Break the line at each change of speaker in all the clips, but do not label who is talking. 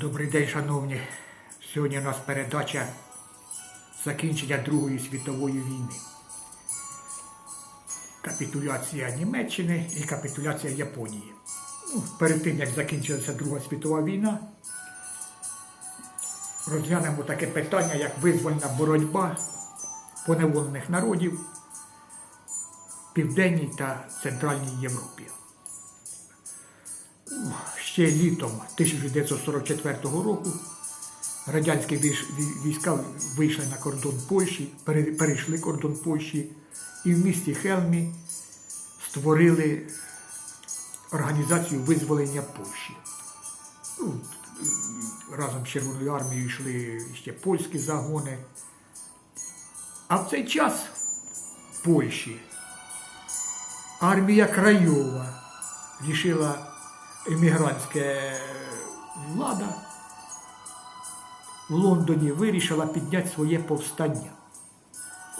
Добрий день, шановні. Сьогодні у нас передача закінчення Другої світової війни. Капітуляція Німеччини і капітуляція Японії. Ну, перед тим, як закінчилася Друга світова війна, розглянемо таке питання, як визвольна боротьба поневолених народів в Південній та Центральній Європі. Ще літом 1944 року радянські війська вийшли на кордон Польщі, перейшли кордон Польщі і в місті Хелмі створили організацію визволення Польщі. Ну, разом з Червоною армією йшли ще польські загони. А в цей час Польщі армія Крайова рішила емігрантська влада в Лондоні вирішила підняти своє повстання.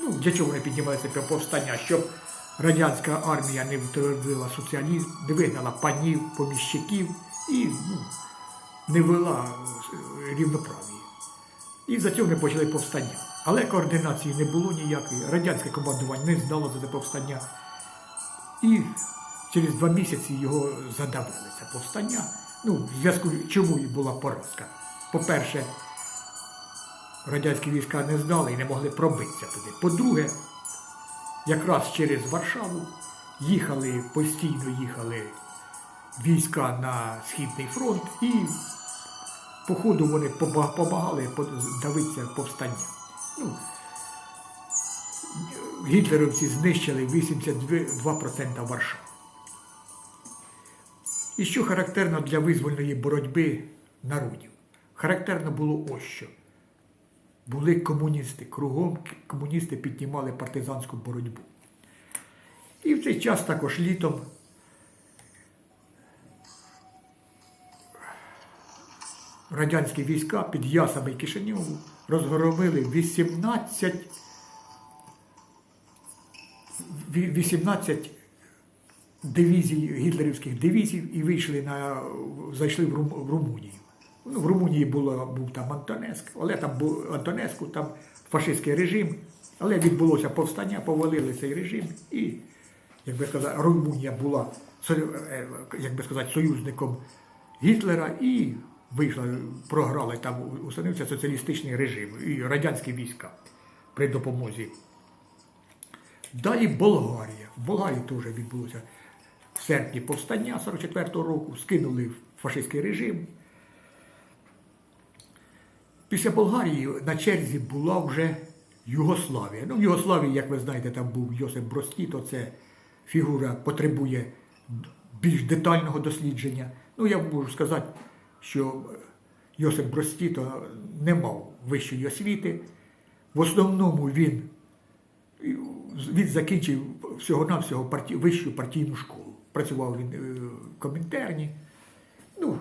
Ну, для чого вони піднімали повстання? Щоб радянська армія не втвердила соціалізм, не вигнала панів, поміщиків і ну, не вела е, рівноправ'я. І за цього почали повстання. Але координації не було ніякої. Радянське командування не знало за це повстання. І через два місяці його задавили, це повстання. Ну, в зв'язку чому і була поразка. По-перше, радянські війська не знали і не могли пробитися туди. По-друге, якраз через Варшаву їхали, постійно їхали війська на Східний фронт і по ходу вони поба- помагали давитися повстання. Ну, гітлерівці знищили 82% Варшави. І що характерно для визвольної боротьби народів? Характерно було ось що. Були комуністи, кругом комуністи піднімали партизанську боротьбу. І в цей час також літом радянські війська під Ясами і Кишиньову розгромили 18 18 дивізій, гітлерівських дивізій і вийшли на, зайшли в, Рум, в Румунію. Ну, в Румунії було, був там Антонеск, але там був Антонеску, там фашистський режим, але відбулося повстання, повалили цей режим і, як би сказати, Румунія була, е, як би сказати, союзником Гітлера і вийшла, програли там, установився соціалістичний режим і радянські війська при допомозі Далі Болгарія. В Болгарії теж відбулося в серпні повстання 44-го року, скинули фашистський режим. Після Болгарії на черзі була вже Югославія. Ну, в Югославії, як ви знаєте, там був Йосип Бростіто, це фігура потребує більш детального дослідження. Ну, я можу сказати, що Йосип Бростіто не мав вищої освіти. В основному він він закінчив всього-навсього парті, вищу партійну школу. Працював він е, в Комінтерні. Ну,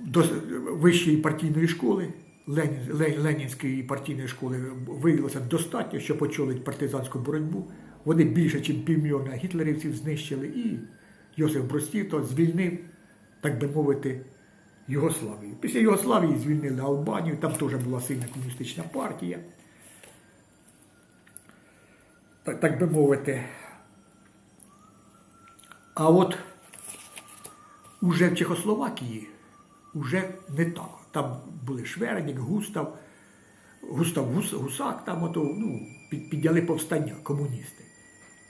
до вищої партійної школи, Ленін, Ленінської партійної школи виявилося достатньо, щоб очолити партизанську боротьбу. Вони більше, ніж півмільйона гітлерівців знищили, і Йосиф Бростіто звільнив, так би мовити, Югославію. Після Югославії звільнили Албанію, там теж була сильна комуністична партія так, так би мовити. А от уже в Чехословакії уже не так. Там були Швернік, Густав, Густав Гус, Гусак, там ото, ну, під, підняли повстання комуністи.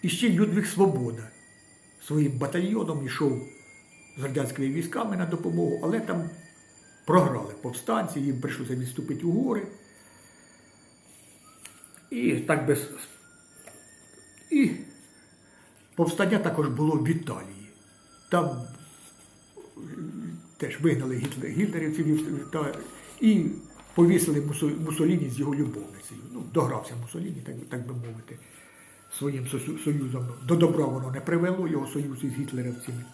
І ще Людвиг Свобода своїм батальйоном йшов з радянськими військами на допомогу, але там програли повстанці, їм прийшлося відступити у гори. І так би і повстання також було в Італії. Там е, теж вигнали гітлер- гітлерівців та, і повісили Мусо- Муссоліні з його любовницею. Ну, догрався Муссоліні, так, так би мовити, своїм союзом. До добра воно не привело його союз із гітлерівцями.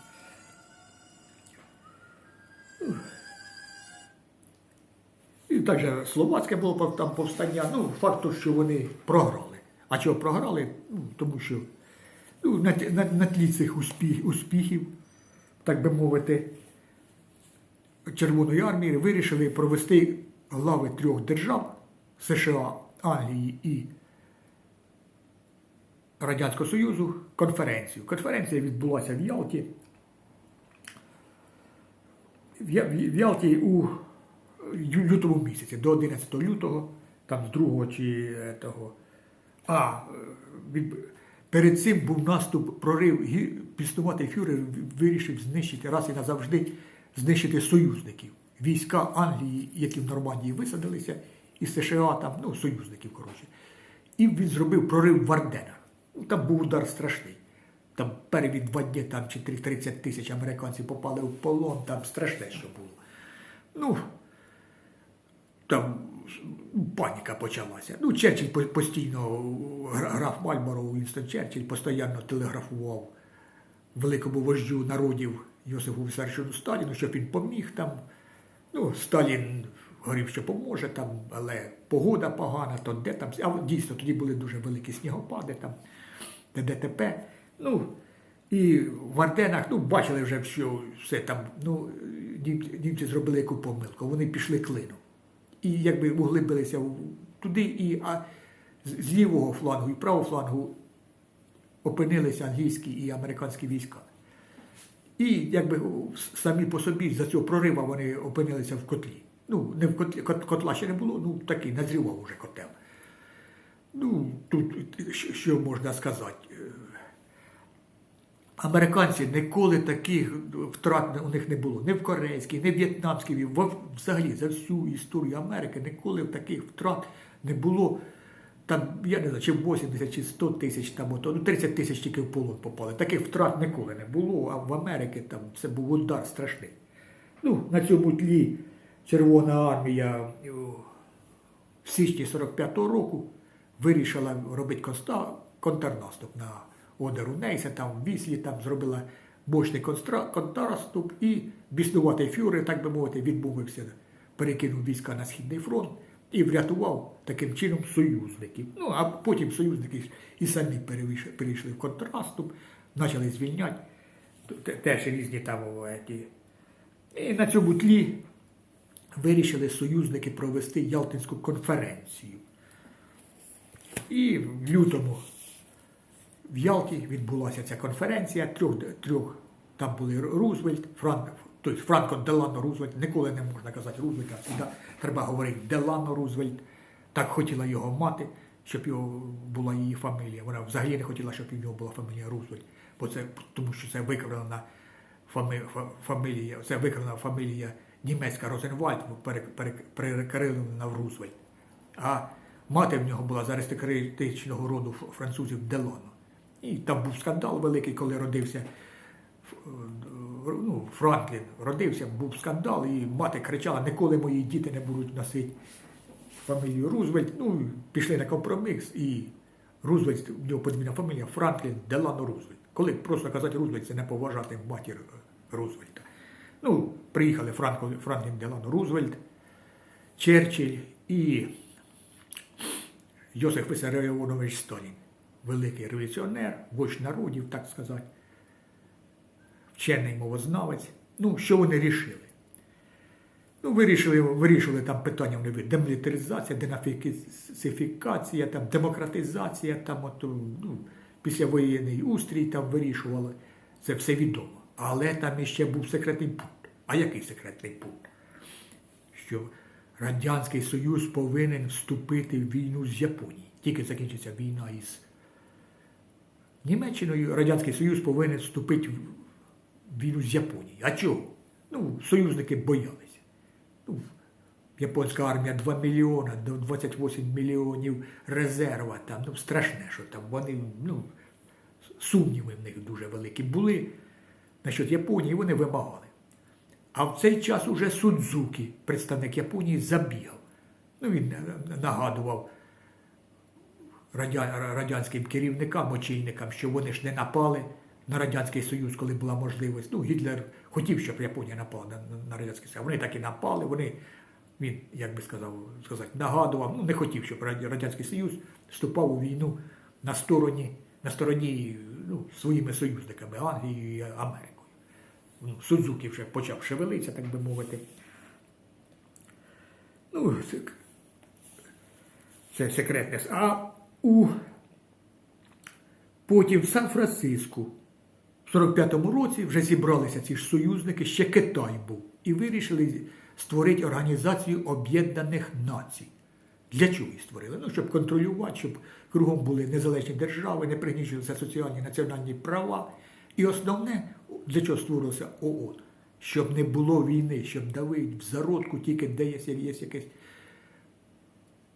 І також словацьке було там повстання. Ну, факт, що вони програли. А чого програли? Ну, тому що ну, на, на, на тлі цих успіх, успіхів, так би мовити, Червоної армії вирішили провести глави трьох держав США, Англії і Радянського Союзу конференцію. Конференція відбулася в Ялті. В Ялті у лютому місяці, до 11 лютого, там з 2 чи е, того. А е, від, перед цим був наступ, прорив, піснуватий фюрер вирішив знищити раз і назавжди знищити союзників. Війська Англії, які в Нормандії висадилися, і США там, ну, союзників, коротше. І він зробив прорив в Арденах. Там був удар страшний. Там перші два дні там чи 30 тисяч американців попали в полон, там страшне, що було. Ну, там паніка почалася. Ну, Черчилль постійно, граф Мальборо, Вінстон Черчилль постійно телеграфував великому вождю народів Йосифу Вісарчуну Сталіну, щоб він поміг там. Ну, Сталін говорив, що поможе там, але погода погана, то де там. А дійсно тоді були дуже великі снігопади там, ДТП. Ну, і в Арденах, ну, бачили вже, що все там, ну, німці зробили яку помилку, вони пішли клином. І якби углибилися туди, і а з лівого флангу і правого флангу опинилися англійські і американські війська. І якби самі по собі за цього прорива вони опинилися в котлі. Ну, не в котлі, кот- котла ще не було, ну такий назрівав уже котел. Ну, тут що можна сказати? Е, Американці ніколи таких втрат у них не було. Ні в корейській, ні в в'єтнамській. Взагалі за всю історію Америки ніколи таких втрат не було. Там, я не знаю, чи 80, чи 100 тисяч, там, ото, ну 30 тисяч тільки в полон попали. Таких втрат ніколи не було, а в Америці там це був удар страшний. Ну, на цьому тлі Червона армія в січні 45-го року вирішила робити контрнаступ на Одеру Нейса, там в Віслі, там зробила мощний констра- контрнаступ і біснуватий фюрер, так би мовити, відмовився, перекинув війська на Східний фронт і врятував таким чином союзників. Ну, а потім союзники і самі перейшли в контрнаступ, почали звільняти. Теж різні там. І на цьому тлі вирішили союзники провести Ялтинську конференцію. І в лютому в Ялті відбулася ця конференція. Трьох, трьох там були Рузвельт, Франк, тобто Франко Делано Рузвельт. Ніколи не можна казати Рузвельт, а завжди треба говорити Делано Рузвельт. Так хотіла його мати, щоб його була її фамілія. Вона взагалі не хотіла, щоб у нього була фамілія Рузвельт, бо це тому, що це викривлена фами, фамілія, це викривлена фамілія німецька Розенвальд, пере- пере- перекрилена в Рузвельт. А мати в нього була з аристократичного роду французів Делано. І там був скандал великий, коли родився е, ну, Франклін. Родився, був скандал, і мати кричала: ніколи мої діти не будуть носити фамілію Рузвельт. Ну, пішли на компроміс, і Рузвельт, в нього подвійна фамілія Франклін Делано Рузвельт. Коли просто казати Рузвельт, це не поважати матір е, Рузвельта. Ну, приїхали Франко, Франклін Делано Рузвельт, Черчилль і Йосиф Висаріонович Сталін, великий революціонер, вождь народів, так сказати, вчений мовознавець. Ну, що вони рішили? Ну, вирішили, вирішили там питання вони демілітаризація, денацифікація, там, демократизація, там, от, ну, післявоєнний устрій там вирішували. Це все відомо. Але там іще був секретний пункт. А який секретний пункт? Що Радянський Союз повинен вступити в війну з Японією. Тільки закінчиться війна із Німеччиною, Радянський Союз повинен вступити в війну з Японією. А чого? Ну, союзники боялися. Ну, японська армія 2 мільйона, до 28 мільйонів резерва. Там, ну, страшне, що там вони, ну, сумніви в них дуже великі були. Насчет Японії вони вимагали. А в цей час уже Судзукі, представник Японії, забігав. Ну, він нагадував радянським керівникам, очільникам, що вони ж не напали на Радянський Союз, коли була можливість. Ну, Гітлер хотів, щоб Японія напала на, на- Радянський Союз. Вони так і напали. Вони, він, як би сказав, сказати, нагадував, ну не хотів, щоб Радянський Союз вступав у війну на стороні, на стороні ну, своїми союзниками Англією і Америкою. ну, Судзуки вже почав шевелитися, так би мовити. Ну, це, це секретне. А у потім в Сан-Франциску в 45-му році вже зібралися ці ж союзники, ще Китай був, і вирішили створити Організацію Об'єднаних Націй. Для чого її створили? Ну, щоб контролювати, щоб кругом були незалежні держави, не пригнічувалися соціальні національні права. І основне, для чого створилося ООН? Щоб не було війни, щоб давити в зародку, тільки де є якесь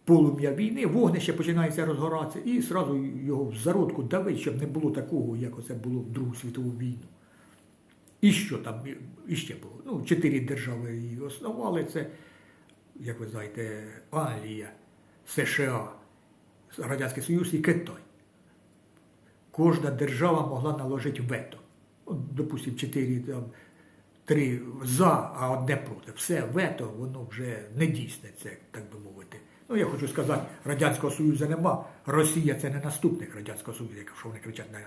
полум'я війни, вогнище починається розгоратися, і одразу його в зародку давить, щоб не було такого, як оце було в Другу світову війну. І що там іще було? Ну, чотири держави її основали. Це, як ви знаєте, Англія, США, Радянський Союз і Китай. Кожна держава могла наложити вето. От, допустимо, чотири там. Три за, а одне проти. Все, вето, воно вже не дійсне, це, так би мовити. Ну, я хочу сказати, Радянського Союзу нема. Росія це не наступник Радянського Союзу, якщо вони кричать на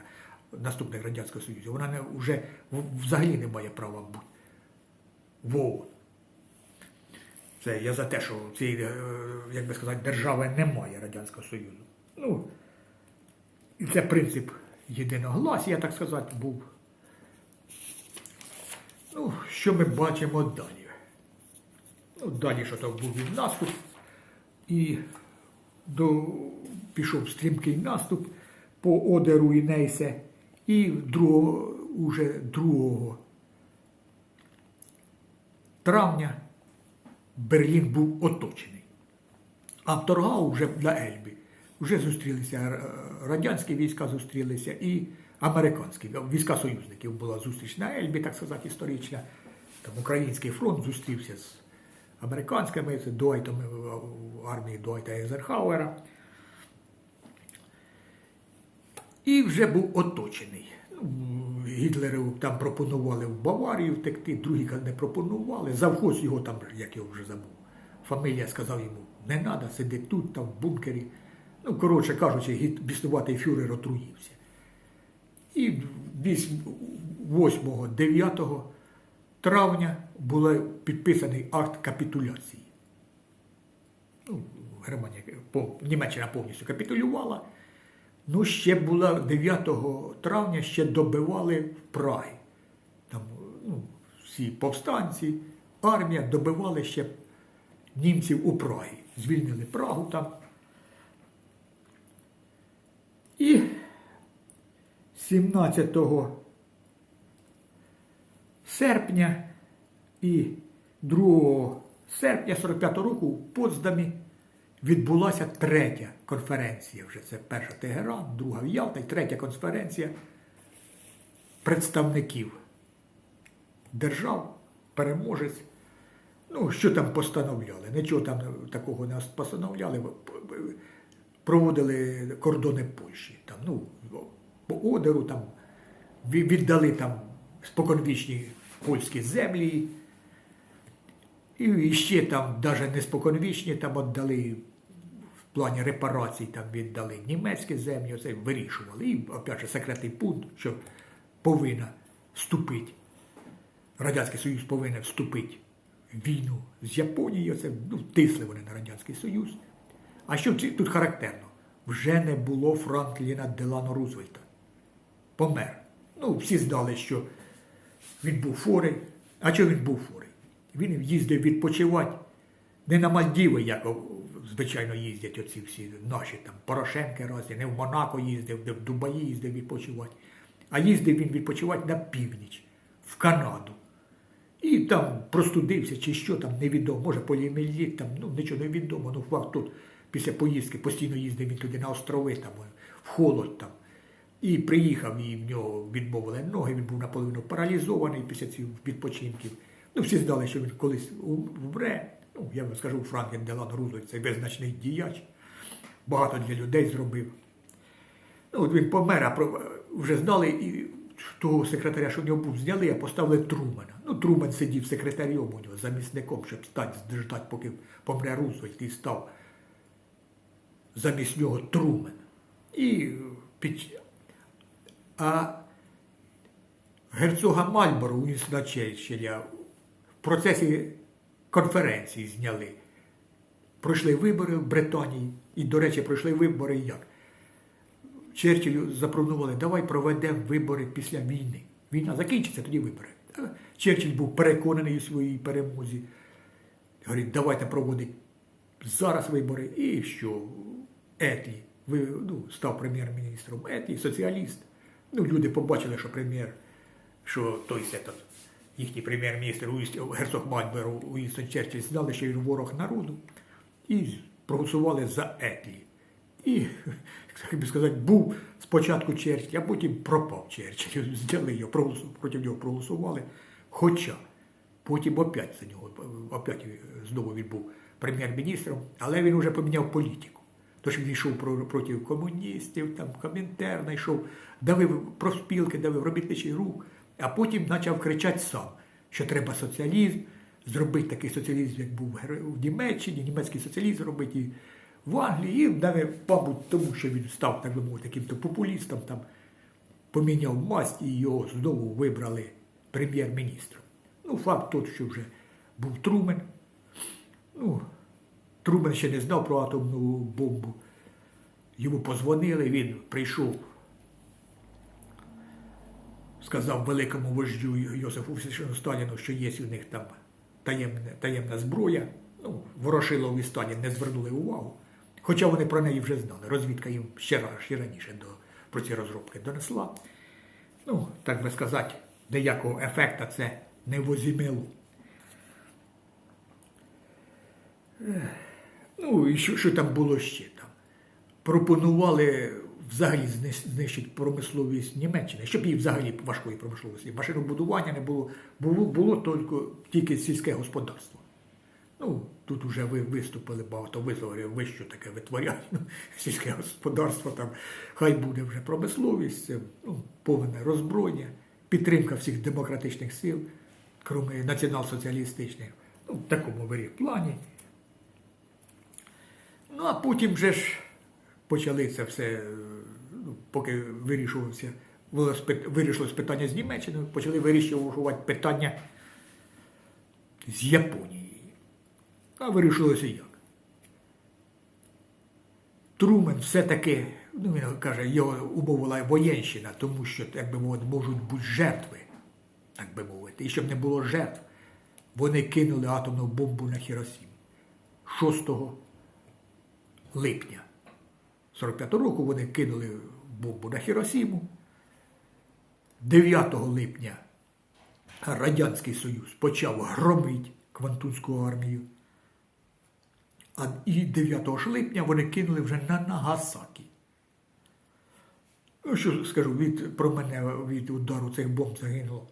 наступник Радянського Союзу. Вона не, вже взагалі не має права бути. в Це я за те, що цієї, е, як би сказати, держави немає Радянського Союзу. Ну, і це принцип єдиногласія, так сказати, був. Ну, що ми бачимо далі? Ну, далі, що то був він наступ, і до, пішов стрімкий наступ по Одеру і Нейсе, і другого, уже 2 травня Берлін був оточений. А в Торгау вже на Ельбі вже зустрілися е, радянські війська зустрілися і американські війська союзників була зустріч на Ельбі, так сказати, історична. Там Український фронт зустрівся з американськими, це Дуайтом е, армії Дуайта Ейзенхауера. І вже був оточений. Гітлеру там пропонували в Баварію втекти, другі не пропонували. Завхоз його там, як я вже забув. Фамілія сказав йому, не треба, сиди тут, там в бункері. Ну, коротше кажучи, біснуватий фюрер отруївся. І 8-9 травня був підписаний акт капітуляції. Ну, Германія, Німеччина повністю капітулювала. Ну, ще була 9 травня ще добивали в Прагі. Там ну, всі повстанці, армія добивали ще німців у Прагі. Звільнили Прагу там. І 17 серпня і 2 серпня 45-го року в Потсдамі відбулася третя конференція. Вже це перша Тегеран, друга в Ялта і третя конференція представників держав, переможець. Ну, що там постановляли? Нічого там такого не постановляли. Проводили кордони Польщі. Там, ну, по Одеру там віддали там споконвічні польські землі. І ще там, навіть не споконвічні, там віддали в плані репарацій, там віддали німецькі землі, оце вирішували. І, опять же, секретний пункт, що повинна вступити, Радянський Союз повинен вступити в війну з Японією, це ну, тисли вони на Радянський Союз. А що тут характерно? Вже не було Франкліна Делано Рузвельта. Помер. Ну, всі знали, що він був хворий. А чого він був хворий? Він їздив відпочивати не на Мальдіви, як звичайно їздять оці всі наші там Порошенки разі, не в Монако їздив, не в Дубаї їздив відпочивати. А їздив він відпочивати на північ, в Канаду. І там простудився чи що там невідомо, може поліоміеліт, там ну нічого не відомо. Ну факт тут після поїздки постійно їздив він туди на острови, там в холод там. І приїхав, і в нього відмовили ноги, він був наполовину паралізований після цих відпочинків. Ну, всі знали, що він колись вмре. Ну, я вам скажу, Франклін Делано Рузвельт це визначний діяч. Багато для людей зробив. Ну, от він помер, а вже знали і того секретаря, що в нього був, зняли, а поставили Трумана. Ну, Труман сидів секретарем у нього, замісником, щоб стати, ждати, поки помре Рузвельт, і став замість нього Трумен. І під... А герцога Мальборо Черчилля в процесі конференції зняли. Пройшли вибори в Британії, і, до речі, пройшли вибори як? Черчиллю запропонували, давай проведемо вибори після війни. Війна закінчиться, тоді вибори. Черчилль був переконаний у своїй перемозі. Говорить, давайте проводити зараз вибори. І що Етлі ви, ну, став прем'єр-міністром. Етлі, соціаліст. Ну, люди побачили, що прем'єр, що той сетот, їхній прем'єр-міністр герцог Мальберу Уінстон Черчилль знали, що він ворог народу. І проголосували за Етлі. І, як би сказати, був спочатку Черчилль, а потім пропав Черчилль. Зняли його, проти нього проголосували. Хоча потім опять за нього, опять знову він був прем'єр-міністром, але він вже поміняв політику. Тож він йшов проти комуністів, там Комінтерна йшов, давив профспілки, давив робітничий рух, а потім почав кричати сам, що треба соціалізм, зробити такий соціалізм, як був в Німеччині, німецький соціалізм зробити в Англії, і мабуть, тому що він став, так би мовити, таким-то популістом, там, поміняв масть і його знову вибрали прем'єр-міністром. Ну, факт тот, що вже був Трумен. Ну, Трумен ще не знав про атомну бомбу. Йому позвонили, він прийшов, сказав великому вождю Йосифу Сталіну, що є у них там таємна, таємна зброя. Ну, Ворошилов і Сталін не звернули увагу. Хоча вони про неї вже знали. Розвідка їм ще, ще раніше до, про ці розробки донесла. Ну, так би сказати, деякого ефекта це не возімело. Ну, і що, що там було ще там? Пропонували взагалі знищ- знищити промисловість Німеччини, щоб їй взагалі важкої промисловості. Машинобудування не було, було, було тільки, тільки сільське господарство. Ну, тут вже ви виступили багато висловів, ви що таке витворяють. Ну, сільське господарство там, хай буде вже промисловість, це, ну, повне роззброєння, підтримка всіх демократичних сил, крім націонал-соціалістичних. Ну, в такому варі плані. Ну, а потім вже ж почали все, е, поки вирішувався, вирішилось питання з Німеччиною, почали вирішувати питання з Японією. А вирішилося як? Трумен все-таки, ну він каже, його умовила воєнщина, тому що, як би мовити, можуть бути жертви, так би мовити. І щоб не було жертв, вони кинули атомну бомбу на Хіросіму 6 липня 45 року вони кинули бомбу на Хіросіму. 9 липня Радянський Союз почав громити Квантунську армію. А і 9 ж липня вони кинули вже на Нагасакі. Ну, що скажу, від, про мене від удару цих бомб загинуло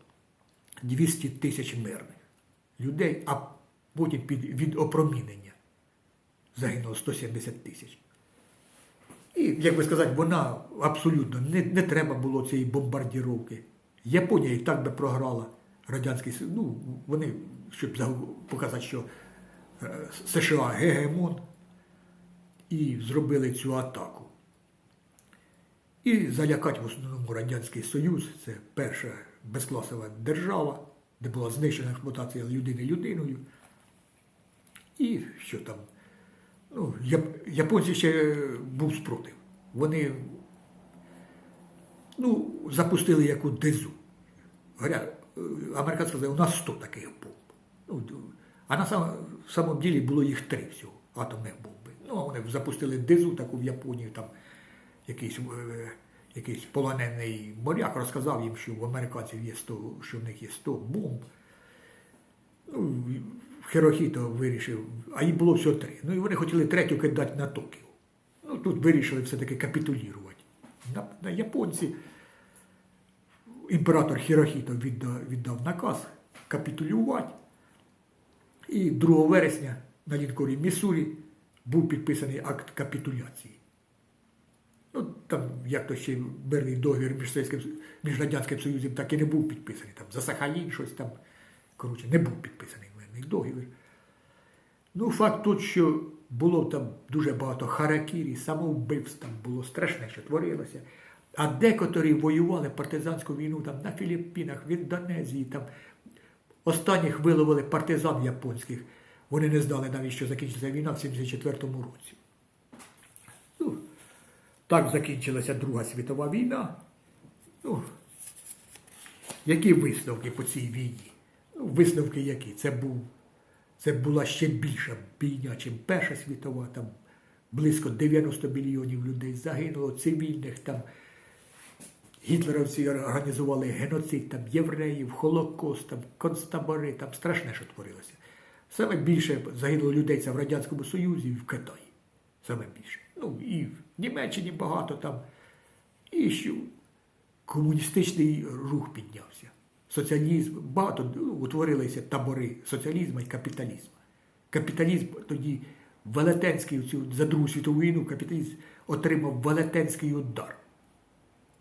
200 тисяч мирних людей, а потім під, від опромінення загинуло 170 тисяч. Як би сказати, вона абсолютно не, не треба було цієї бомбардіровки. Японія і так би програла Радянський Союз. Ну, вони, щоб показати, що е, США гегемон, і зробили цю атаку. І залякати в основному Радянський Союз, це перша безкласова держава, де була знищена експлуатація людини людиною. І що там? Ну, яп- японці ще був спротив. Вони ну, запустили яку. Говорять, е, американці сказали, у нас 100 таких бомб. Ну, а на сам, в самому ділі було їх три всього, атомних бомби. Ну, а вони запустили дезу таку в Японію, там якийсь, е, якийсь полонений моряк розказав їм, що в американців є 100, що в них є 100 бомб. Ну, Хірохіто вирішив, а їх було всього три. Ну і вони хотіли третю кидати на Токіо. Ну тут вирішили все-таки капітулірувати. На, на японці імператор Хірохіто віддав, віддав наказ капітулювати. І 2 вересня на лінкорі Міссурі був підписаний акт капітуляції. Ну, там, як то ще мирний договір між, Совєтським, між Радянським Союзом так і не був підписаний. Там за Сахалін щось там. Коротше, не був підписаний мирний договір. Ну, факт тут, що було там дуже багато харакірі, самовбивств там було страшне, що творилося. А декоторі воювали партизанську війну там на Філіппінах, в Індонезії, там останніх виловили партизан японських. Вони не знали навіть, що закінчиться війна в 74-му році. Ну, так закінчилася Друга світова війна. Ну, які висновки по цій війні? Ну, висновки які? Це, був, це була ще більша війна, ніж Перша світова, там близько 90 мільйонів людей загинуло, цивільних там. Гітлерівці організували геноцид там євреїв, Холокост, там, концтабори, там страшне, що творилося. Саме більше загинуло людей це в Радянському Союзі і в Китаї. Саме більше. Ну, і в Німеччині багато там. І що комуністичний рух піднявся. Соціалізм, багато утворилися табори соціалізму і капіталізму. Капіталізм тоді велетенський за Другу світову війну капіталізм отримав велетенський удар.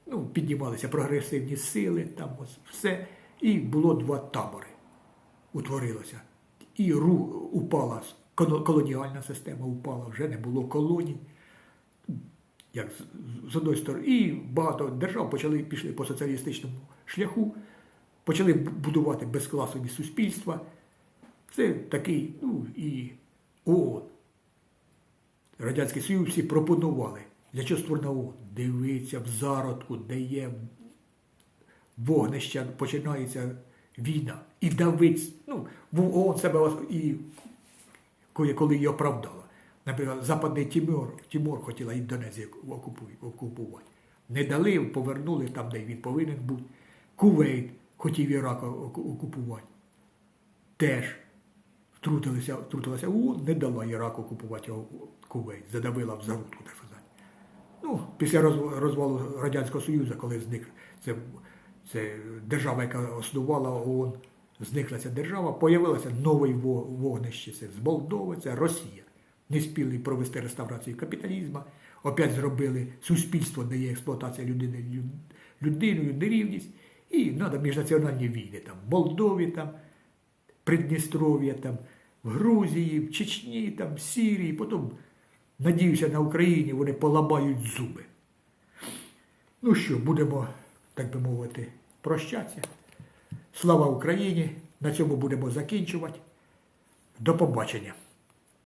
Ну, піднімалися прогресивні сили, там ось все. І було два табори. Утворилося. І рух упала, колоніальна система упала, вже не було колоній як з- з одної сторони, і багато держав почали пішли по соціалістичному шляху, почали будувати безкласові суспільства. Це такий, ну і ООН. Радянський Союз всі пропонували. Для чого створена ООН? Дивиться в зародку, де є вогнища, починається війна. І давить, ну, в ООН себе і коли, її оправдала. Наприклад, Западний Тімор, Тімор хотіла Індонезію окупувати. Не дали, повернули там, де він повинен бути. Кувейт хотів Ірак оку- окупувати. Теж втрутилися, втрутилася ООН, не дала Ірак окупувати Кувейт, задавила в зарудку, так сказати. Ну, після розвалу Радянського Союзу, коли зник це, це держава, яка основала ООН, зникла ця держава, появилося нове вогнище це з Молдови, це Росія. Не спіли провести реставрацію капіталізму, опять зробили суспільство, де є експлуатація людини людиною, нерівність, і треба міжнаціональні війни там, в Молдові, там, Придністров'я, там, в Грузії, в Чечні, там, в Сирії, потім, надіюся, на Україні вони поламають зуби. Ну що, будемо, так би мовити, прощатися. Слава Україні! На цьому будемо закінчувати. До побачення.